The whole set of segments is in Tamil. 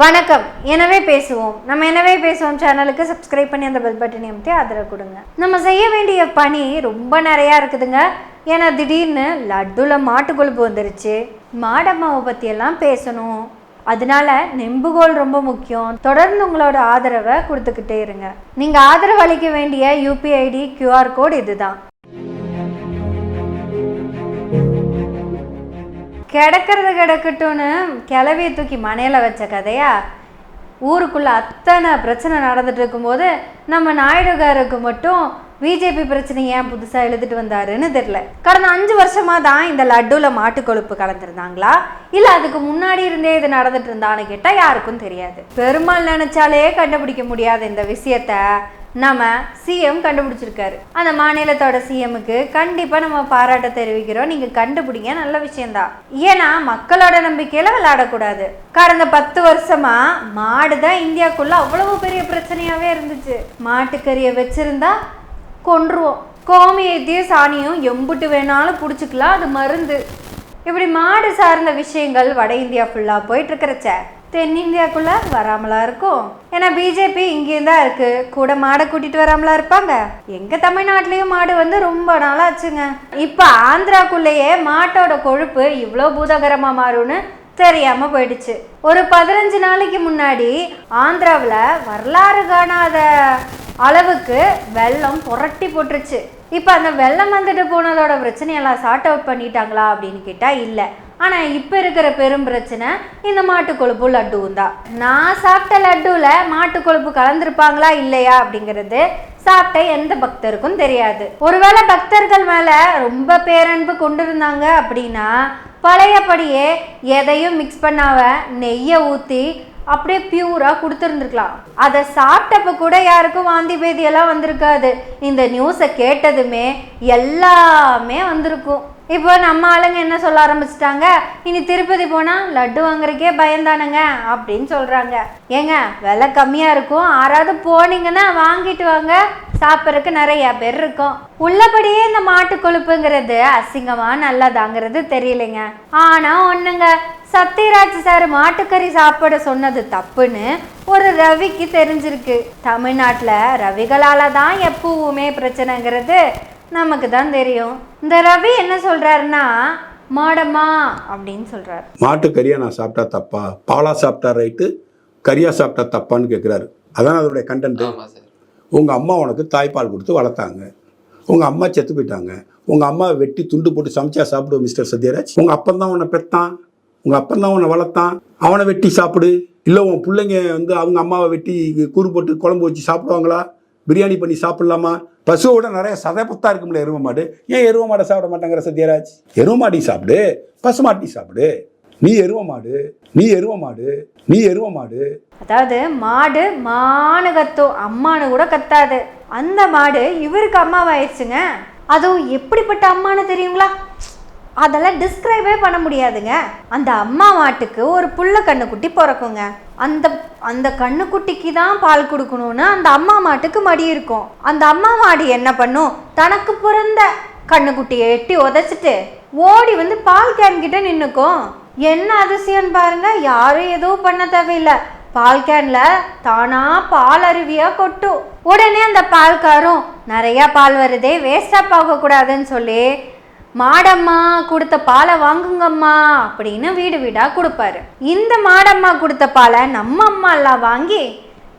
வணக்கம். எனவே பேசுவோம். நம்ம எனவே பேசுவோம் சேனலுக்கு சப்ஸ்கிரைப் பண்ணி அந்த பெல் பட்டனை அமைத்து ஆதரவு கொடுங்க. நம்ம செய்ய வேண்டிய பணி ரொம்ப நிறையா இருக்குதுங்க. ஏன்னா திடீர்னு லட்டுல மாட்டு கொழுப்பு வந்துருச்சு. மாடம்மாவை பற்றியெல்லாம் பேசணும். அதனால நெம்புகோல் ரொம்ப முக்கியம். தொடர்ந்து உங்களோட ஆதரவை கொடுத்துக்கிட்டே இருங்க. நீங்கள் ஆதரவு அளிக்க வேண்டிய யூபிஐடி கியூஆர் கோட் இதுதான். கிடக்கிறது கிடக்கட்டும்னு கிளவியை தூக்கி மனையில் வச்ச கதையா? ஊருக்குள்ளே அத்தனை பிரச்சனை நடந்துட்டு இருக்கும்போது நம்ம நாயுடுகாருக்கு மட்டும் பிஜேபி பிரச்சனை ஏன் புதுசாக எழுதிட்டு வந்தாருன்னு தெரில கடந்த அஞ்சு வருஷமாக தான் இந்த லட்டுவில் மாட்டு கொழுப்பு கலந்துருந்தாங்களா? இல்லை அதுக்கு முன்னாடி இருந்தே இது நடந்துட்டு இருந்தான்னு கேட்டால் யாருக்கும் தெரியாது. பெருமாள் நினச்சாலே கண்டுபிடிக்க முடியாத இந்த விஷயத்த நம்ம சிஎம் கண்டுபிடிச்சிருக்காரு. அந்த மாநிலத்தோட சிஎம்முக்கு கண்டிப்பாக நம்ம பாராட்ட தெரிவிக்கிறோம். நீங்கள் கண்டுபிடிங்க நல்ல விஷயம்தான். ஏன்னா மக்களோட நம்பிக்கையில் விளையாடக்கூடாது. கடந்த பத்து வருஷமா மாடு தான் இந்தியாக்குள்ள அவ்வளவு பெரிய பிரச்சனையாகவே இருந்துச்சு. மாட்டுக்கறியை வச்சிருந்தா கொன்றுவோம். கோமியத்தையும் சாணியும் எம்புட்டு வேணாலும் பிடிச்சிக்கலாம். அது மருந்து. இப்படி மாடு சார்ந்த விஷயங்கள் வட இந்தியா ஃபுல்லாக போயிட்டு இருக்கிறச்ச. தென்னிந்தியாக்குள்ள வராமலா இருக்கும். ஏன்னா பிஜேபி இங்கேயும் தான் இருக்கு. கூட மாடை கூட்டிட்டு வராமலா இருப்பாங்க. எங்க தமிழ்நாட்டிலயும் மாடு வந்து ரொம்ப நாளாச்சுங்க. இப்ப ஆந்திராக்குள்ளேயே மாட்டோட கொழுப்பு இவ்வளோ பூதகரமா மாறும்னு தெரியாம போயிடுச்சு. ஒரு பதினஞ்சு நாளைக்கு முன்னாடி ஆந்திராவில் வரலாறு காணாத அளவுக்கு வெள்ளம் புரட்டி போட்டுருச்சு. இப்போ அந்த வெள்ளம் வந்துட்டு போனதோட பிரச்சனையெல்லாம் சார்ட் அவுட் பண்ணிட்டாங்களா அப்படின்னு கேட்டால் இல்லை. ஆனால் இப்போ இருக்கிற பெரும் பிரச்சனை இந்த மாட்டு கொழுப்பு லட்டுவும் தான் நான் சாப்பிட்ட லட்டுவில் மாட்டு கொழுப்பு கலந்துருப்பாங்களா இல்லையா அப்படிங்கிறது சாப்பிட்ட எந்த பக்தருக்கும் தெரியாது. ஒருவேளை பக்தர்கள் மேலே ரொம்ப பேரன்பு கொண்டிருந்தாங்க அப்படின்னா பழையபடியே எதையும் மிக்ஸ் பண்ணாம நெய்யை ஊற்றி அப்படியே பியூராக கொடுத்துருந்துருக்கலாம். அதை சாப்பிட்டப்ப கூட யாருக்கும் வாந்தி பேதியெல்லாம் வந்திருக்காது. இந்த நியூஸை கேட்டதுமே எல்லாமே வந்திருக்கும். இப்போ நம்ம ஆளுங்க என்ன சொல்ல ஆரம்பிச்சிட்டாங்க? இனி திருப்பதி போனால் லட்டு வாங்குறதுக்கே பயந்தானுங்க அப்படின்னு சொல்கிறாங்க ஏங்க விலை கம்மியாக இருக்கும். ஆறாவது போனீங்கன்னா வாங்கிட்டு வாங்க. சாப்பிட்றதுக்கு நிறைய பேர் இருக்கும். உள்ளபடியே இந்த மாட்டு கொழுப்புங்கிறது அசிங்கமாக நல்லதாங்கிறது தெரியலைங்க. ஆனால் ஒன்றுங்க சத்யராஜ் சார் மாட்டுக்கறி சாப்பிட சொன்னது தப்புன்னு ஒரு ரவிக்கு தெரிஞ்சிருக்கு. தமிழ்நாட்டில் ரவிகளால் தான் எப்பவுமே பிரச்சனைங்கிறது நமக்கு தான் தெரியும். இந்த ரவி என்ன சொல்றாருன்னா மாடம்மா அப்படின்னு சொல்றாரு. மாட்டு கறியை நான் சாப்பிட்டா தப்பா? பாலா சாப்பிட்டா ரைட்டு கறியா சாப்பிட்டா தப்பான்னு கேட்குறாரு அதான் அதோடைய கண்டென்ட் உங்கள் அம்மா உனக்கு தாய்ப்பால் கொடுத்து வளர்த்தாங்க. உங்கள் அம்மா செத்து போயிட்டாங்க. உங்கள் அம்மா வெட்டி துண்டு போட்டு சமைச்சா சாப்பிடு மிஸ்டர் சத்யராஜ். உங்கள் அப்பன் தான் உன்னை பெத்தான். உங்கள் அப்பன் தான் உன்னை வளர்த்தான். அவனை வெட்டி சாப்பிடு. இல்லை உன் பிள்ளைங்க வந்து அவங்க அம்மாவை வெட்டி கூறு போட்டு குழம்பு வச்சு சாப்பிடுவாங்களா? பிரியாணி பண்ணி சாப்பிடலாமா? பசுவோட நிறைய சதப்பத்தா இருக்கும்ல எரும மாடு. ஏன் எருவ மாடை சாப்பிட மாட்டாங்கிற சத்யராஜ் எருவ மாடி சாப்பிடு பசு மாட்டி சாப்பிடு. நீ எருவ மாடு நீ எருவ மாடு நீ எருவ மாடு. அதாவது மாடு மானு கத்தும் அம்மானு கூட கத்தாது. அந்த மாடு இவருக்கு அம்மாவாயிடுச்சுங்க அதுவும் எப்படிப்பட்ட அம்மானு தெரியுங்களா? அதெல்லாம் டிஸ்கிரைபே பண்ண முடியாதுங்க. அந்த அம்மா மாட்டுக்கு ஒரு புள்ள கண்ணுக்குட்டி பிறக்குங்க. அந்த அந்த கண்ணுக்குட்டிக்கு தான் பால் கொடுக்கணும்னு அந்த அம்மா மாட்டுக்கு மடி இருக்கும். அந்த அம்மா மாடு என்ன பண்ணும்? தனக்கு பிறந்த கண்ணுக்குட்டியை எட்டி உதைச்சிட்டு ஓடி வந்து பால் கேன் கிட்ட நின்றுக்கும் என்ன அதிசயம் பாருங்க யாரும் எதுவும் பண்ண தேவையில்லை. பால் கேன்ல தானா பால் அருவியா கொட்டும். உடனே அந்த பால்காரும் நிறைய பால் வருதே வேஸ்டா போக கூடாதுன்னு சொல்லி மாடம்மா கொடுத்த பாலை வாங்குங்கம்மா அப்படின்னு வீடு வீடா கொடுப்பாரு. இந்த மாடம்மா கொடுத்த பாலை நம்ம அம்மா எல்லாம் வாங்கி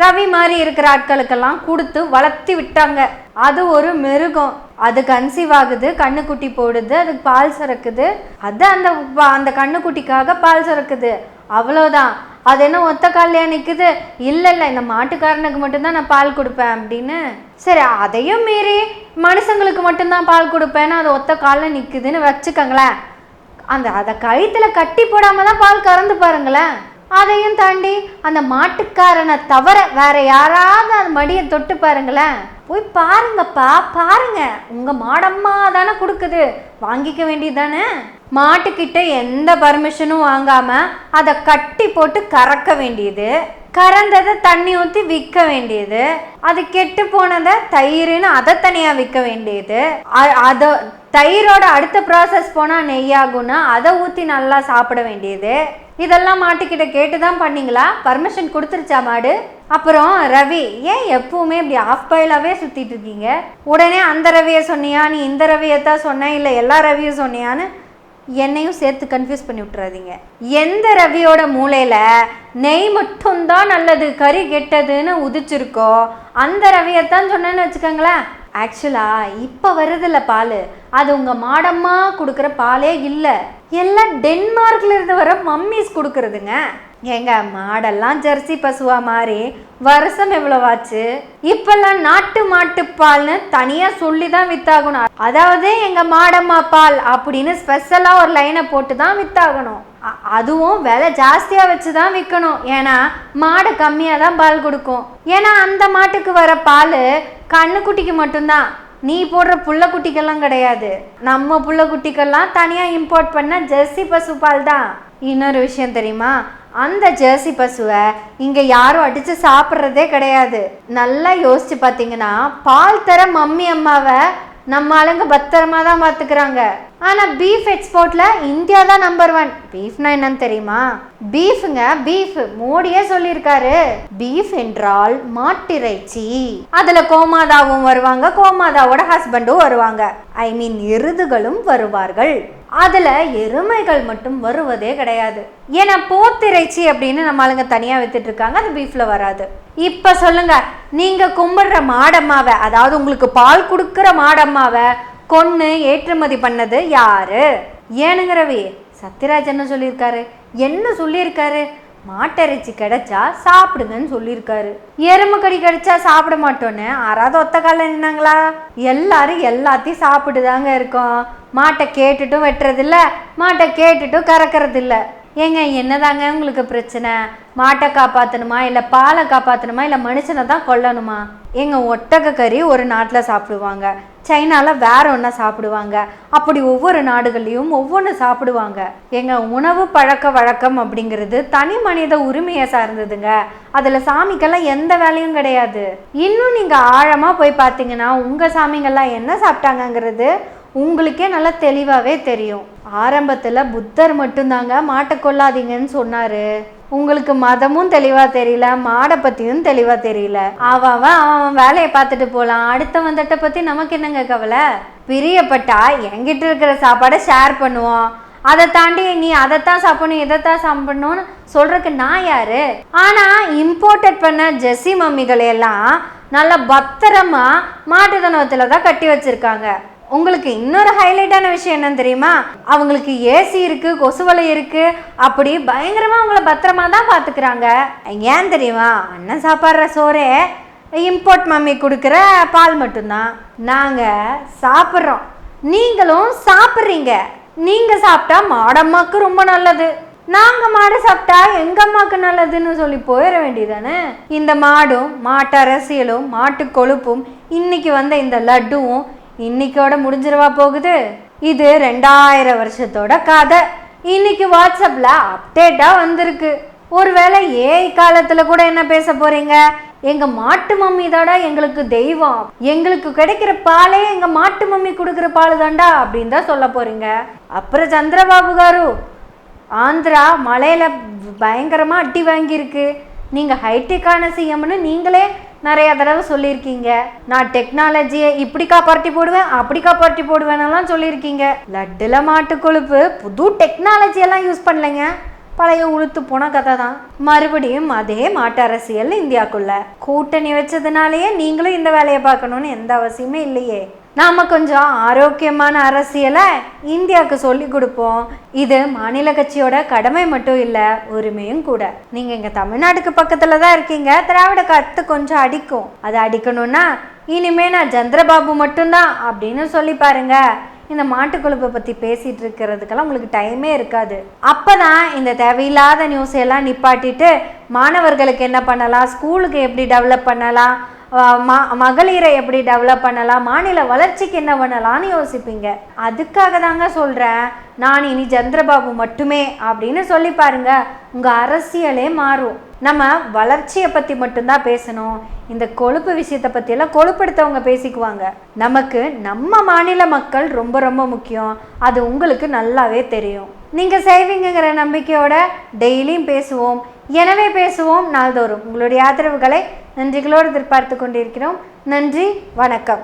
ரவி மாதிரி இருக்கிற ஆட்களுக்கெல்லாம் கொடுத்து வளர்த்தி விட்டாங்க. அது ஒரு மிருகம். அது கன்சீவ் ஆகுது கண்ணுக்குட்டி போடுது அதுக்கு பால் சுரக்குது. அது அந்த அந்த கண்ணுக்குட்டிக்காக பால் சுரக்குது. அவ்வளோதான் அது என்ன ஒத்த கால்லையா நிற்குது இல்லை இல்லை இந்த மாட்டுக்காரனுக்கு மட்டும்தான் நான் பால் கொடுப்பேன் அப்படின்னு. சரி அதையும் மீறி மனுஷங்களுக்கு மட்டும்தான் பால் கொடுப்பேன்னு அது ஒத்த காலில் நிற்குதுன்னு வச்சுக்கோங்களேன். அந்த அதை கழுத்தில் கட்டி போடாமல் தான் பால் கறந்து பாருங்களேன். அதையும் தாண்டி அந்த மாட்டுக்காரனை தவிர வேற யாராவது அந்த மடியை தொட்டு பாருங்களேன். போய் பாருங்கப்பா பாருங்க. உங்க மாடம்மா தானே கொடுக்குது. வாங்கிக்க வேண்டியது தானே மாட்டுக்கிட்ட எந்த பர்மிஷனும் வாங்காம அதை கட்டி போட்டு கறக்க வேண்டியது. கறந்ததை தண்ணி ஊற்றி விற்க வேண்டியது. அது கெட்டு போனதை தயிர்னு அதை தனியாக விற்க வேண்டியது. அதை தயிரோட அடுத்த ப்ராசஸ் போனால் நெய்யாகும்னா அதை ஊற்றி நல்லா சாப்பிட வேண்டியது. இதெல்லாம் மாட்டுக்கிட்ட கேட்டு தான் பண்ணீங்களா? பர்மிஷன் கொடுத்துருச்சா மாடு? அப்புறம் ரவி ஏன் எப்பவுமே இப்படி ஆஃப் பாயிலாகவே சுற்றிட்டு இருக்கீங்க? உடனே அந்த ரவியை சொன்னியா? நீ இந்த ரவியை தான் சொன்ன? இல்லை எல்லா ரவியும் சொன்னியான்னு என்னையும் சேர்த்து கன்ஃபியூஸ் பண்ணி விட்டுறாதீங்க. எந்த ரவியோட மூளையில் நெய் மட்டும்தான் நல்லது கறி கெட்டதுன்னு உதிச்சிருக்கோ அந்த ரவியைத்தான் சொன்னேன்னு வச்சுக்கோங்களேன். ஆக்சுவலாக இப்போ வருதில்ல பால். அது உங்கள் மாடம்மா கொடுக்குற பாலே இல்லை. எல்லாம் டென்மார்க்ல இருந்து வர மம்மிஸ் கொடுக்குறதுங்க. ஏங்க மாடெல்லாம் ஜெர்சி பசுவா மாதிரி வருஷம் எவ்வளவாச்சு? இப்பெல்லாம் நாட்டு மாட்டு பால்னு தனியா சொல்லி தான் வித்தாகணும். அதாவது எங்க மாடம்மா பால் அப்படின்னு ஸ்பெஷலா ஒரு லைனை போட்டு தான் வித்தாகணும். அ- அதுவும் விலை ஜாஸ்தியா வச்சு தான் விற்கணும் ஏன்னா மாடு கம்மியாக தான் பால் கொடுக்கும். ஏன்னா அந்த மாட்டுக்கு வர பால் கண்ணுக்குட்டிக்கு மட்டும்தான். நீ போடுற புள்ள குட்டிக்கெல்லாம் கிடையாது. நம்ம புள்ள குட்டிக்கெல்லாம் தனியாக இம்போர்ட் பண்ண ஜெர்சி பசு பால் தான் இன்னொரு விஷயம் தெரியுமா? அந்த ஜெர்சி பசுவை இங்கே யாரும் அடித்து சாப்பிட்றதே கிடையாது. நல்லா யோசித்து பார்த்தீங்கன்னா பால் தர மம்மி அம்மாவை நம்ம ஆளுங்க பத்திரமா தான் பார்த்துக்கிறாங்க. ஆனால் பீஃப் எக்ஸ்போர்ட்டில் இந்தியா தான் நம்பர் ஒன் பீஃப்னா என்னன்னு தெரியுமா? பீஃபுங்க பீஃப் மோடியே சொல்லியிருக்காரு. பீஃப் என்றால் மாட்டிறைச்சி. அதில் கோமாதாவும் வருவாங்க கோமாதாவோட ஹஸ்பண்டும் வருவாங்க. ஐ மீன் எருதுகளும் வருவார்கள். அதில் எருமைகள் மட்டும் வருவதே கிடையாது. ஏன்னா போத்திறைச்சி அப்படின்னு நம்ம ஆளுங்க தனியாக வித்துட்டு இருக்காங்க அது பீஃப்ல வராது. இப்போ சொல்லுங்க நீங்கள் கும்பிடுற மாடம்மாவை அதாவது உங்களுக்கு பால் கொடுக்குற மாடம்மாவை கொன்று ஏற்றுமதி பண்ணது யாரு? ஏனுங்கிறவி சத்யராஜ் என்ன சொல்லியிருக்காரு? என்ன சொல்லியிருக்காரு? மாட்டிறைச்சி கிடைச்சா சாப்பிடுங்கன்னு சொல்லியிருக்காரு. எருமை கடி கிடைச்சா சாப்பிட மாட்டோன்னு யாராவது ஒத்த காலில் நின்னாங்களா? எல்லாரும் எல்லாத்தையும் சாப்பிட்டுதாங்க இருக்கோம். மாட்டை கேட்டுட்டும் வெட்டுறதில்ல மாட்டை கேட்டுட்டும் கறக்கறதில்ல. ஏங்க என்னதாங்க உங்களுக்கு பிரச்சனை? மாட்டை காப்பாற்றணுமா இல்லை பாலை காப்பாற்றணுமா இல்லை மனுஷனை தான் கொல்லணுமா? எங்க ஒட்டக கறி ஒரு நாட்டில் சாப்பிடுவாங்க. சைனால வேற ஒன்றா சாப்பிடுவாங்க. அப்படி ஒவ்வொரு நாடுகள்லையும் ஒவ்வொன்று சாப்பிடுவாங்க. எங்க உணவு பழக்க வழக்கம் அப்படிங்கிறது தனி மனித உரிமையை சார்ந்ததுங்க. அதில் சாமிக்கெல்லாம் எந்த வேலையும் கிடையாது. இன்னும் நீங்கள் ஆழமாக போய் பார்த்தீங்கன்னா உங்கள் சாமிங்கெல்லாம் என்ன சாப்பிட்டாங்கங்கிறது உங்களுக்கே நல்லா தெளிவாகவே தெரியும். ஆரம்பத்தில் புத்தர் மட்டும்தாங்க மாட்டை கொள்ளாதீங்கன்னு சொன்னார். உங்களுக்கு மதமும் தெளிவாக தெரியல மாடை பற்றியும் தெளிவாக தெரியல. அவன் அவன் அவன் வேலையை பார்த்துட்டு போகலாம் அடுத்தவன் தட்டை பற்றி நமக்கு என்னங்க கவலை? பிரியப்பட்டா என்கிட்ட இருக்கிற சாப்பாடை ஷேர் பண்ணுவோம் அதை தாண்டி நீ அதைத்தான் சாப்பிடணும் இதைத்தான் சாப்பிடணும்னு சொல்றதுக்கு நான் யாரு? ஆனால் இம்போர்ட்டட் பண்ண ஜெஸ்ஸி மம்மிகளை எல்லாம் நல்ல பத்திரமா மாட்டுத்தனத்தில் தான் கட்டி வச்சிருக்காங்க. உங்களுக்கு இன்னொரு ஹைலைட்டான விஷயம் என்னன்னு தெரியுமா? அவங்களுக்கு ஏசி இருக்கு கொசுவலை இருக்கு அப்படி பயங்கரமா அவங்கள பத்திரமா தான் பாத்துக்கிறாங்க ஏன் தெரியுமா? அண்ணன் சாப்பாடுற சோறே இம்போர்ட் மம்மி கொடுக்குற பால் மட்டும்தான். நாங்கள் சாப்பிட்றோம். நீங்களும் சாப்பிட்றீங்க. நீங்கள் சாப்பிட்டா மாடம்மாக்கு ரொம்ப நல்லது. நாங்கள் மாடு சாப்பிட்டா எங்க அம்மாக்கு நல்லதுன்னு சொல்லி போயிட வேண்டியதானே இந்த மாடும் மாட்டு அரசியலும் மாட்டு கொழுப்பும் இன்னைக்கு வந்த இந்த லட்டுவும் இன்னைக்கோட முடிஞ்சிருவா போகுது? இது ரெண்டாயிரம் வருஷத்தோட கதை. இன்னைக்கு வாட்ஸ்அப்பில் அப்டேட்டாக வந்திருக்கு. ஒருவேளை ஏஐ காலத்தில் கூட என்ன பேச போகிறீங்க எங்கள் மாட்டு மம்மி தாடா எங்களுக்கு தெய்வம். எங்களுக்கு கிடைக்கிற பாலே எங்கள் மாட்டு மம்மி கொடுக்குற பால் தாண்டா அப்படின்னு தான் சொல்ல போகிறீங்க அப்புறம் சந்திரபாபு காரு ஆந்திரா மலையில் பயங்கரமாக அட்டி வாங்கியிருக்கு. நீங்கள் ஹைடெக்கான சிஎம்னு நீங்களே நிறைய தடவை சொல்லியிருக்கீங்க. நான் டெக்னாலஜியை இப்படி காப்பாற்றி போடுவேன் அப்படி காப்பாற்றி போடுவேனெல்லாம் சொல்லியிருக்கீங்க. லட்டுல மாட்டு கொழுப்பு புது டெக்னாலஜி எல்லாம் யூஸ் பண்ணலைங்க. பழைய உளுத்து போன கதை தான் மறுபடியும் அதே மாட்டு அரசியல் இந்தியாக்குள்ள. கூட்டணி வச்சதுனாலேயே நீங்களும் இந்த வேலையை பார்க்கணும்னு எந்த அவசியமே இல்லையே. நாம் கொஞ்சம் ஆரோக்கியமான அரசியலை இந்தியாவுக்கு சொல்லி கொடுப்போம். இது மாநில கட்சியோட கடமை மட்டும் இல்லை உரிமையும் கூட. நீங்கள் இங்கே தமிழ்நாட்டுக்கு பக்கத்தில் தான் இருக்கீங்க. திராவிட கத்து கொஞ்சம் அடிக்கும். அது அடிக்கணும்னா இனிமே நான் சந்திரபாபு மட்டும்தான் அப்படின்னு சொல்லி பாருங்க. இந்த மாட்டுக்கொழுப்பை பற்றி பேசிகிட்டு இருக்கிறதுக்கெல்லாம் உங்களுக்கு டைமே இருக்காது. அப்போ தான் இந்த தேவையில்லாத நியூஸையெல்லாம் நிப்பாட்டிட்டு மாணவர்களுக்கு என்ன பண்ணலாம்? ஸ்கூலுக்கு எப்படி டெவலப் பண்ணலாம்? ம மகளிரை எப்படி டெவலப் பண்ணலாம்? மாநில வளர்ச்சிக்கு என்ன பண்ணலாம்னு யோசிப்பீங்க. அதுக்காக தாங்க சொல்கிறேன் நான் இனி சந்திரபாபு மட்டுமே அப்படின்னு சொல்லி பாருங்க. உங்கள் அரசியலே மாறும். நம்ம வளர்ச்சியை பற்றி மட்டும்தான் பேசணும். இந்த கொழுப்பு விஷயத்தை பற்றியெல்லாம் கொழுப்படுத்தவங்க பேசிக்குவாங்க. நமக்கு நம்ம மாநில மக்கள் ரொம்ப ரொம்ப முக்கியம். அது உங்களுக்கு நல்லாவே தெரியும். நீங்கள் செய்வீங்கிற நம்பிக்கையோட டெய்லியும் பேசுவோம். எனவே பேசுவோம் நாள்தோறும். உங்களுடைய ஆதரவுகளை நன்றிகளோடு எதிர்பார்த்து கொண்டிருக்கிறோம். நன்றி வணக்கம்.